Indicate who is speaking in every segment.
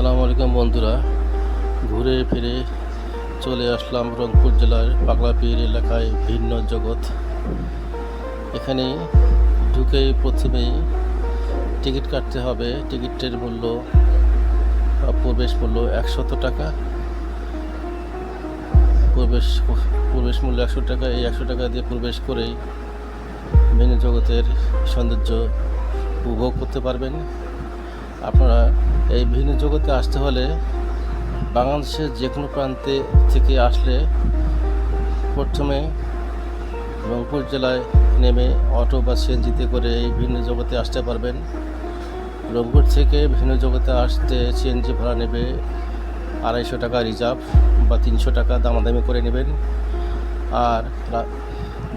Speaker 1: আসসালামু আলাইকুম বন্ধুরা। ঘুরে ফিরে চলে আসলাম রংপুর জেলার পাগলাপীর এলাকায় ভিন্ন জগৎ। এখানে ঢুকেই প্রথমেই টিকিট কাটতে হবে। টিকিটের মূল্য, প্রবেশ মূল্য একশত টাকা। প্রবেশ প্রবেশ মূল্য একশো টাকা। এই একশো টাকা দিয়ে প্রবেশ করেই ভিন্ন জগতের সৌন্দর্য উপভোগ করতে পারবেন। আপনারা এই ভিন্ন জগতে আসতে হলে বাংলাদেশের যে কোনো প্রান্তে থেকে আসলে প্রথমে রংপুর জেলায় নেমে অটো বা সিএনজিতে করে এই ভিন্ন জগতে আসতে পারবেন। রংপুর থেকে ভিন্ন জগতে আসতে সিএনজি ভাড়া নেবে আড়াইশো টাকা রিজার্ভ বা তিনশো টাকা দামাদামি করে নেবেন। আর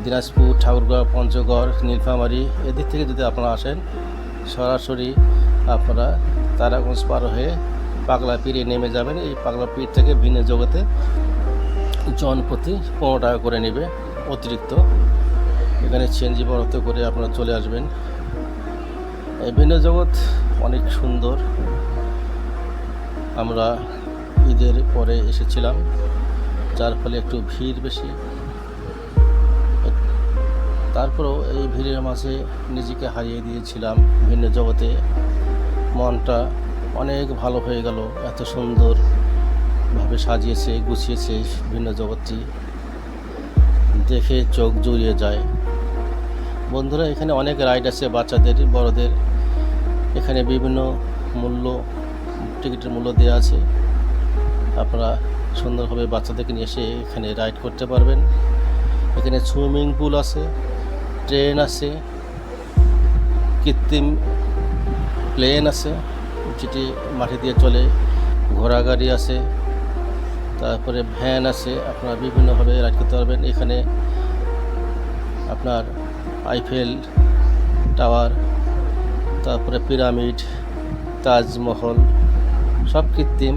Speaker 1: দিনাজপুর, ঠাকুরগাঁও, পঞ্চগড়, নীলফামারী এদিক থেকে যদি আপনারা আসেন, সরাসরি আপনারা তারাগঞ্জ পার হয়ে পাগলা পীরে নেমে যাবেন। এই পাগলা পীর থেকে ভিন্ন জগতে জনপ্রতি পনেরো টাকা করে নেবে অতিরিক্ত। এখানে সিএনজি বরাদ্দ করে আপনারা চলে আসবেন। এই ভিন্ন জগৎ অনেক সুন্দর। আমরা ঈদের পরে এসেছিলাম, যার ফলে একটু ভিড় বেশি। তারপরেও এই ভিড়ের মাঝে নিজেকে হারিয়ে দিয়েছিলাম ভিন্ন জগতে। মনটা অনেক ভালো হয়ে গেল। এত সুন্দরভাবে সাজিয়েছে, গুছিয়েছে ভিন্ন জগৎটি। দেখে চোখ জুড়িয়ে যায়। বন্ধুরা, এখানে অনেক রাইড আছে বাচ্চাদের, বড়দের। এখানে বিভিন্ন মূল্য, টিকিটের মূল্য দেওয়া আছে। আপনারা সুন্দরভাবে বাচ্চাদেরকে নিয়ে এসে এখানে রাইড করতে পারবেন। এখানে সুইমিং পুল আছে, ট্রেন আছে, কৃত্রিম প্লেন আছে, যেটি মাটি দিয়ে চলে, ঘোড়া গাড়ি আছে, তারপরে ভ্যান আছে, আপনারা বিভিন্নভাবে রাইড করতে পারবেন। এখানে আপনার আইফেল টাওয়ার তারপরে পিরামিড তাজমহল, সব কৃত্রিম,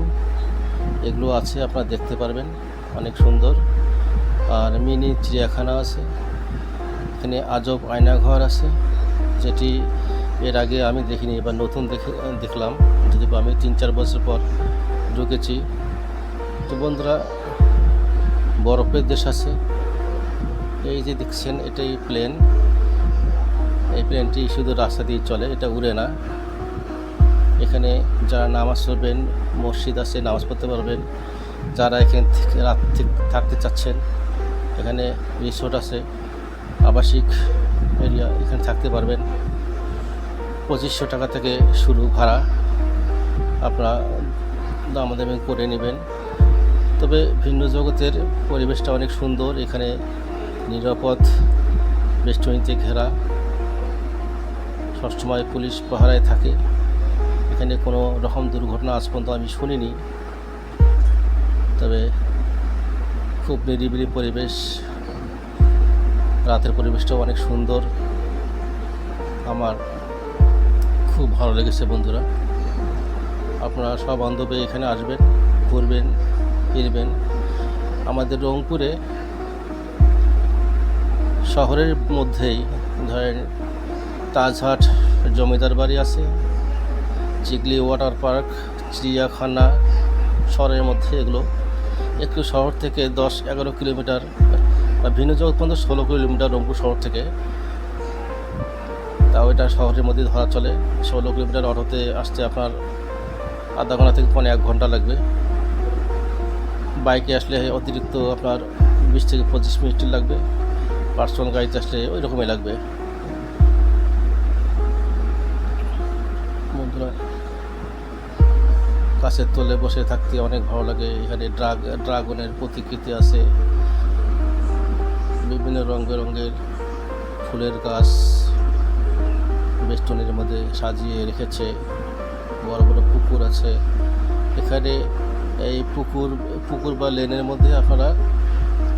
Speaker 1: এগুলো আছে, আপনারা দেখতে পারবেন, অনেক সুন্দর। আর মিনি চিড়িয়াখানা আছে, এখানে আজব আয়নাঘর আছে, যেটি এর আগে আমি দেখিনি, এবার নতুন দেখে দেখলাম। যদি আমি তিন চার বছর পর ঢুকেছি। তো বন্ধুরা, বরফের দেশ আছে। এই যে দেখছেন, এটাই প্লেন এই প্লেনটি শুধু রাস্তা দিয়ে চলে, এটা উড়ে না। এখানে যারা নামাজ পড়বেন, মসজিদ আছে, নামাজ পড়তে পারবেন। যারা এখানে রাত থেকে থাকতে চাচ্ছেন, এখানে রিসোর্ট আছে, আবাসিক এরিয়া এখানে থাকতে পারবেন। পঁচিশশো টাকা থেকে শুরু ভাড়া আপনারা দামাদামি করে নেবেন। তবে ভিন্ন জগতের পরিবেশটা অনেক সুন্দর, এখানে নিরাপদ, বেষ্টনীতে ঘেরা। সবসময় পুলিশ পাহারায় থাকে। এখানে কোনো রকম দুর্ঘটনা আজ পর্যন্ত আমি শুনিনি। তবে খুব নিরিবিলি পরিবেশ। রাতের পরিবেশটাও অনেক সুন্দর। আমার খুব ভালো লেগেছে বন্ধুরা। আপনারা সব বান্ধবে এখানে আসবেন, ঘুরবেন, ফিরবেন। আমাদের রংপুরে শহরের মধ্যেই ধরেন তাজহাট জমিদার বাড়ি আছে চিগলি ওয়াটার পার্ক, চিড়িয়াখানা, শহরের মধ্যে এগুলো। একটু শহর থেকে দশ এগারো কিলোমিটার, বা ভিন্ন জগৎ পর্যন্ত ষোলো কিলোমিটার রংপুর শহর থেকে। তাও এটা শহরের মধ্যে ধরা চলে। ষোলো কিলোমিটার অটোতে আসতে আপনার আধা ঘণ্টা থেকে পনেরো এক ঘণ্টা লাগবে। বাইকে আসলে অতিরিক্ত আপনার বিশ থেকে পঁচিশ মিনিট লাগবে। পার্সোনাল গাড়িতে আসলে ওই রকমই লাগবে কাছের তলে বসে থাকতে অনেক ভালো লাগে। এখানে ড্রাগ, ড্রাগনের প্রতিকৃতি আছে। বিভিন্ন রঙ বেরঙের ফুলের গাছ। বেষ্টনের মধ্যে সাজিয়ে রেখেছে। বড় বড় পুকুর আছে। এখানে এই পুকুর পুকুর বা লেনের মধ্যে আপনারা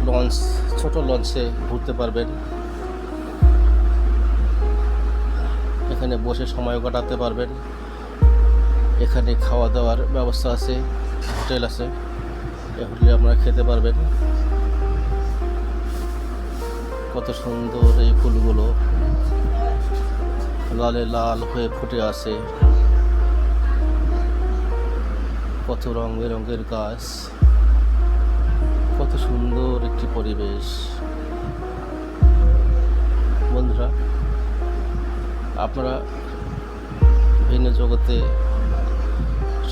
Speaker 1: লঞ্চ, ছোট লঞ্চে ঘুরতে পারবেন। এখানে বসে সময় কাটাতে পারবেন। এখানে খাওয়া দাওয়ার ব্যবস্থা আছে, হোটেল আছে। এই হোটেলে আপনারা খেতে পারবেন। কত সুন্দর এই ফুলগুলো। লালে লাল হয়ে ফুটে আছে কত রং বেরঙের গাছ, কত সুন্দর একটি পরিবেশ। বন্ধুরা, আপনারা ভিন্ন জগতে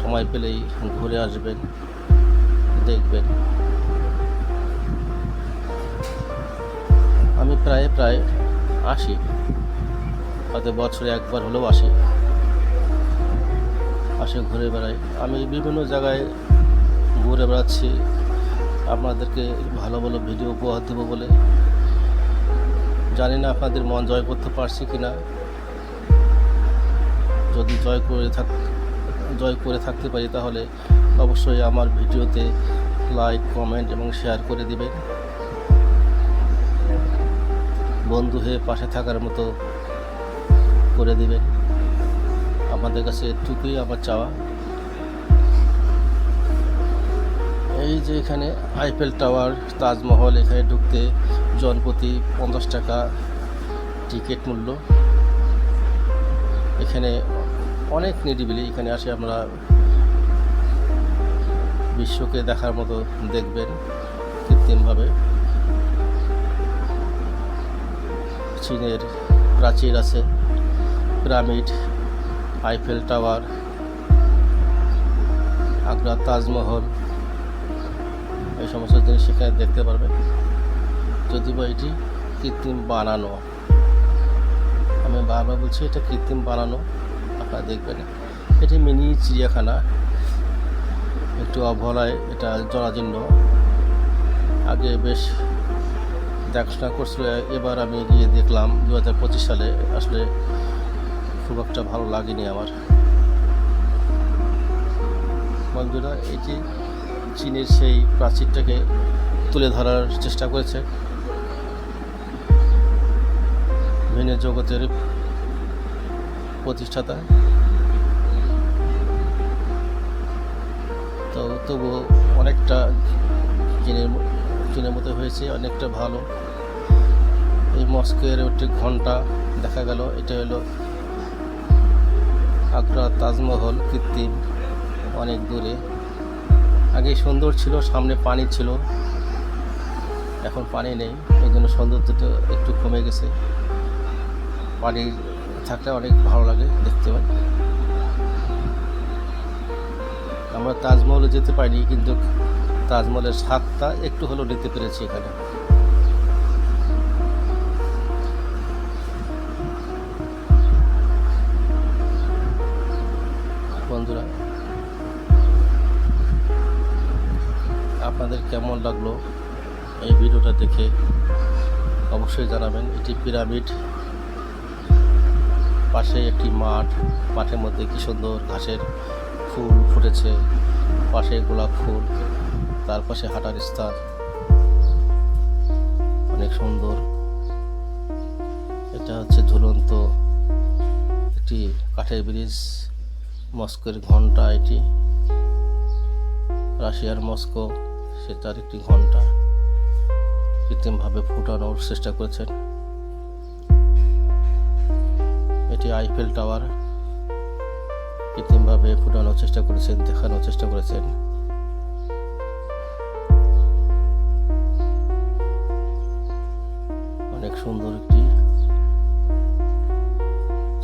Speaker 1: সময় পেলেই ঘুরে আসবেন, দেখবেন। আমি প্রায় প্রায় আসি। হয়তো বছরে একবার হলেও আসি। আসে ঘুরে বেড়াই আমি বিভিন্ন জায়গায় ঘুরে বেড়াচ্ছি। আপনাদেরকে ভালো ভালো ভিডিও উপহার দেবো বলে। জানি না আপনাদের মন জয় করতে পারছি কি না যদি জয় করে থাক, জয় করে থাকতে পারি তাহলে অবশ্যই আমার ভিডিওতে লাইক, কমেন্ট এবং শেয়ার করে দিবেন। বন্ধু হয়ে পাশে থাকার মতো করে দিবেন আমাদের কাছে এটুকুই আমার চাওয়া। এই যে এখানে আইফেল টাওয়ার তাজমহল, এখানে ঢুকতে জনপ্রতি পঞ্চাশ টাকা টিকিট মূল্য। এখানে অনেক নিরিবিলি, এখানে আসে আমরা বিশ্বকে দেখার মতো দেখবেন কৃত্রিমভাবে। চীনের প্রাচীর আছে। Pyramid, Eiffel Tower, Agra Taj Mahal, এই সমস্ত জিনিস সেখানে দেখতে পারবেন যদি বা এটি কৃত্রিম বানানো। আমি বারবার বলছি, এটা কৃত্রিম বানানো, আপনারা দেখবেন। এটি মিনি চিড়িয়াখানা। একটু অবহেলায় এটা জরাজীর্ণ। আগে বেশ দেখাশোনা করছিল, এবার আমি গিয়ে দেখলাম দু হাজার পঁচিশ সালে আসলে খুব একটা ভালো লাগেনি আমার। বন্ধুরা এটি চীনের সেই প্রাচীরটাকে তুলে ধরার চেষ্টা করেছে ভিন্ন জগতের প্রতিষ্ঠাতা। তো তবুও অনেকটা চীনের চীনের মতো হয়েছে, অনেকটা ভালো। এই মস্কের একটি ঘণ্টা দেখা গেল, এটা হলো আগ্রা, তাজমহল, কৃত্রিম, অনেক দূরে। আগে সুন্দর ছিল, সামনে পানি ছিল। এখন পানি নেই এই জন্য সৌন্দর্যটা একটু কমে গেছে। পানি থাকলে অনেক ভালো লাগে দেখতে। পাই আমরা তাজমহলে যেতে পারিনি, কিন্তু তাজমহলের স্বাদটা একটু হলেও নিতে পেরেছি এখানে। বন্ধুরা। আপনাদের কেমন লাগল এই ভিডিওটা দেখে অবশ্যই জানাবেন। এটি পিরামিড। পাশে একটি মাঠ। মাঠের মধ্যে কি সুন্দর ঘাসের ফুল ফুটেছে। পাশে গোলাপ ফুল। তার পাশে হাঁটার স্থান। অনেক সুন্দর। এটা হচ্ছে ঝুলন্ত একটি কাঠের ব্রিজ। মস্কোর ঘণ্টা এটি। রাশিয়ার মস্কো, সে তার একটি ঘণ্টা কৃত্রিমভাবে ফুটানোর চেষ্টা করেছেন। এটি আইফেল টাওয়ার। কৃত্রিমভাবে ফুটানোর চেষ্টা করেছেন, দেখানোর চেষ্টা করেছেন। অনেক সুন্দর একটি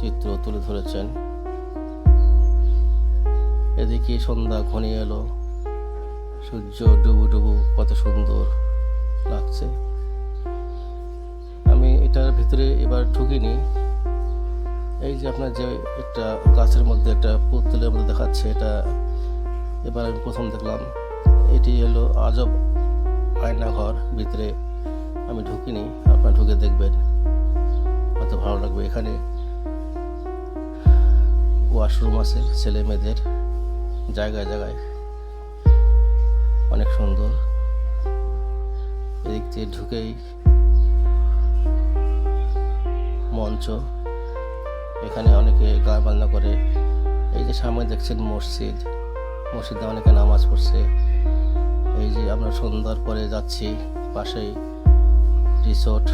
Speaker 1: চিত্র তুলে ধরেছেন। এদিকে সন্ধ্যা ঘনিয়ে এলো। সূর্য ডুবু ডুবু, কত সুন্দর লাগছে। আমি এটার ভিতরে এবার ঢুকিনি। এই যে আপনার যে একটা গাছের মধ্যে একটা পুতুলের মধ্যে দেখাচ্ছে, এটা এবার আমি প্রথম দেখলাম। এটি হলো আজব আয়নাঘর, ভিতরে আমি ঢুকিনি। আপনারা ঢুকে দেখবেন। হয়তো ভালো লাগবে এখানে। ওয়াশরুম আছে ছেলে মেয়েদের জায়গায় জায়গায়। অনেক সুন্দর। এদিক দিয়ে ঢুকেই মঞ্চ। এখানে অনেকে গান বান্না করে। এই যে সামনে দেখছেন মসজিদ। মসজিদে অনেকে নামাজ পড়ছে। এই যে আমরা সন্ধ্যার পরে যাচ্ছি পাশেই রিসোর্ট।